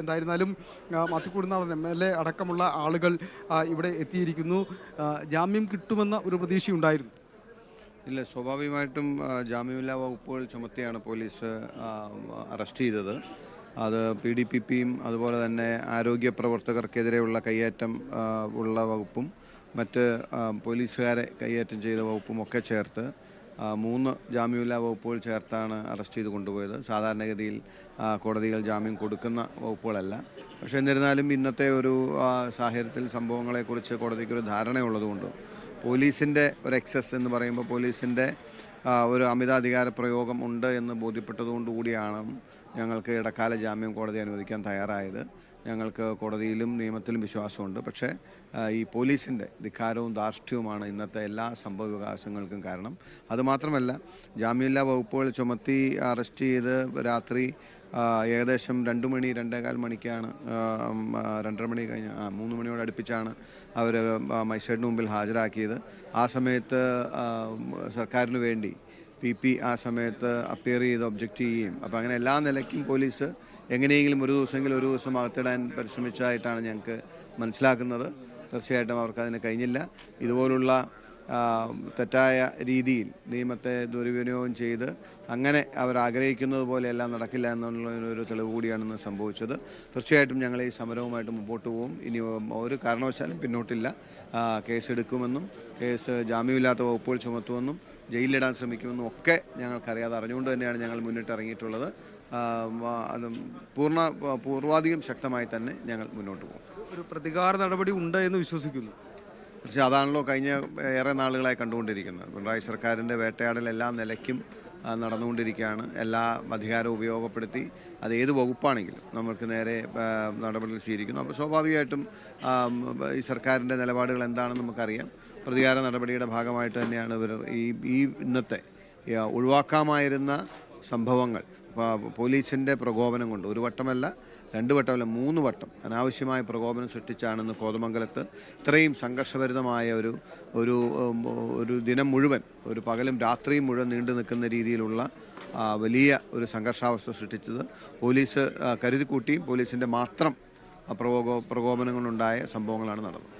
എന്തായിരുന്നാലും മാത്തിക്കൂടുന്നാളൻ M L A അടക്കമുള്ള ആളുകൾ ഇവിടെ എത്തിയിരിക്കുന്നു. ജാമ്യം കിട്ടുമെന്ന ഒരു പ്രതീക്ഷയുണ്ടായിരുന്നു ഇല്ല സ്വാഭാവികമായിട്ടും ജാമ്യമില്ലാ വകുപ്പുകൾ ചുമത്തിയാണ് പോലീസ് അറസ്റ്റ് ചെയ്തത്. അത് പി ഡി പി പിയും അതുപോലെ തന്നെ ആരോഗ്യ പ്രവർത്തകർക്കെതിരെയുള്ള കയ്യേറ്റം ഉള്ള വകുപ്പും മറ്റ് പോലീസുകാരെ കയ്യേറ്റം ചെയ്ത വകുപ്പും ഒക്കെ ചേർത്ത് മൂന്ന് ജാമ്യമില്ലാ വകുപ്പുകൾ ചേർത്താണ് അറസ്റ്റ് ചെയ്ത് കൊണ്ടുപോയത്. സാധാരണഗതിയിൽ കോടതികൾ ജാമ്യം കൊടുക്കുന്ന വകുപ്പുകളല്ല. പക്ഷേ എന്നിരുന്നാലും ഇന്നത്തെ ഒരു സാഹചര്യത്തിൽ സംഭവങ്ങളെക്കുറിച്ച് കോടതിക്കൊരു ധാരണയുള്ളതുകൊണ്ട് പോലീസിന്റെ ഒരു എക്സസ് എന്ന് പറയുമ്പോൾ പോലീസിന്റെ ഒരു അമിതാധികാര പ്രയോഗം ഉണ്ട് എന്ന് ബോധ്യപ്പെട്ടതുകൊണ്ട് കൂടിയാണ് ഞങ്ങൾക്ക് ഇടക്കാല ജാമ്യം കോടതി അനുവദിക്കാൻ തയ്യാറായത്. ഞങ്ങൾക്ക് കോടതിയിലും നിയമത്തിലും വിശ്വാസമുണ്ട്. പക്ഷേ ഈ പോലീസിന്റെ ധിക്കാരവും ധാർഷ്ട്യവുമാണ് ഇന്നത്തെ എല്ലാ സംഭവ വികാസങ്ങൾക്കും കാരണം. അതുമാത്രമല്ല ജാമ്യമില്ലാ വകുപ്പുകൾ ചുമത്തി അറസ്റ്റ് ചെയ്ത് രാത്രി ഏകദേശം രണ്ട് മണി രണ്ടേകാൽ മണിക്കാണ് രണ്ടര മണി കഴിഞ്ഞ് മൂന്ന് മണിയോട് അടുപ്പിച്ചാണ് അവർ മജിസ്ട്രേറ്റിന് മുമ്പിൽ ഹാജരാക്കിയത്. ആ സമയത്ത് സർക്കാരിന് വേണ്ടി പി പി ആ സമയത്ത് അപ്പിയർ ചെയ്ത് ഒബ്ജക്റ്റ് ചെയ്യുകയും. അപ്പോൾ അങ്ങനെ എല്ലാ നിലയ്ക്കും പോലീസ് എങ്ങനെയെങ്കിലും ഒരു ദിവസമെങ്കിലും ഒരു ദിവസം അകത്തിടാൻ പരിശ്രമിച്ചതായിട്ടാണ് ഞങ്ങൾക്ക് മനസ്സിലാക്കുന്നത്. തീർച്ചയായിട്ടും അവർക്ക് അതിന് കഴിഞ്ഞില്ല. ഇതുപോലുള്ള തെറ്റായ രീതിയിൽ നിയമത്തെ ദുർവിനിയോഗം ചെയ്ത് അങ്ങനെ അവർ ആഗ്രഹിക്കുന്നത് പോലെ എല്ലാം നടക്കില്ല എന്നുള്ളതിനൊരു തെളിവ് കൂടിയാണ് ഇന്ന് സംഭവിച്ചത്. തീർച്ചയായിട്ടും ഞങ്ങൾ ഈ സമരവുമായിട്ട് മുമ്പോട്ട് പോകും. ഇനി ഒരു കാരണവശാലും പിന്നോട്ടില്ല. കേസെടുക്കുമെന്നും കേസ് ജാമ്യമില്ലാത്ത വകുപ്പുകൾ ചുമത്തുമെന്നും ജയിലിലിടാൻ ശ്രമിക്കുമെന്നും ഒക്കെ ഞങ്ങൾക്കറിയാതെ അറിഞ്ഞുകൊണ്ട് തന്നെയാണ് ഞങ്ങൾ മുന്നിട്ട് ഇറങ്ങിയിട്ടുള്ളത് ആ, അത് പൂർണ പൂർവാധികം ശക്തമായി തന്നെ ഞങ്ങൾ മുന്നോട്ട് പോകും. ഒരു പ്രതികാര നടപടി ഉണ്ട് എന്ന് വിശ്വസിക്കുന്നു. പക്ഷേ അതാണല്ലോ കഴിഞ്ഞ ഏറെ നാളുകളായി കണ്ടുകൊണ്ടിരിക്കുന്നത്. പിണറായി സർക്കാരിന്റെ വേട്ടയാടൽ എല്ലാ നിലയ്ക്കും നടന്നുകൊണ്ടിരിക്കുകയാണ്. എല്ലാ അധികാരവും ഉപയോഗപ്പെടുത്തി അത് ഏത് വകുപ്പാണെങ്കിലും നമുക്ക് നേരെ നടപടികൾ സ്വീകരിക്കുന്നു. അപ്പോൾ സ്വാഭാവികമായിട്ടും ഈ സർക്കാരിന്റെ നിലപാടുകൾ എന്താണെന്ന് നമുക്കറിയാം. പ്രതികാര നടപടിയുടെ ഭാഗമായിട്ട് തന്നെയാണ് ഇവർ ഈ ഈ ഇന്നത്തെ ഒഴിവാക്കാമായിരുന്ന സംഭവങ്ങൾ. പോലീസിന്റെ പ്രകോപനം കൊണ്ട് ഒരു വട്ടമല്ല രണ്ട് വട്ടമല്ല മൂന്ന് വട്ടം അനാവശ്യമായ പ്രകോപനം സൃഷ്ടിച്ചാണെന്ന് കോതമംഗലത്ത് ഇത്രയും സംഘർഷഭരിതമായ ഒരു ഒരു ഒരു ദിനം മുഴുവൻ ഒരു പകലും രാത്രിയും മുഴുവൻ നീണ്ടു നിൽക്കുന്ന രീതിയിലുള്ള വലിയ ഒരു സംഘർഷാവസ്ഥ സൃഷ്ടിച്ചത് പോലീസ് കരുതിക്കൂട്ടിയും പോലീസിന്റെ മാത്രം പ്രകോപനങ്ങളുണ്ടായ സംഭവങ്ങളാണ് നടന്നത്.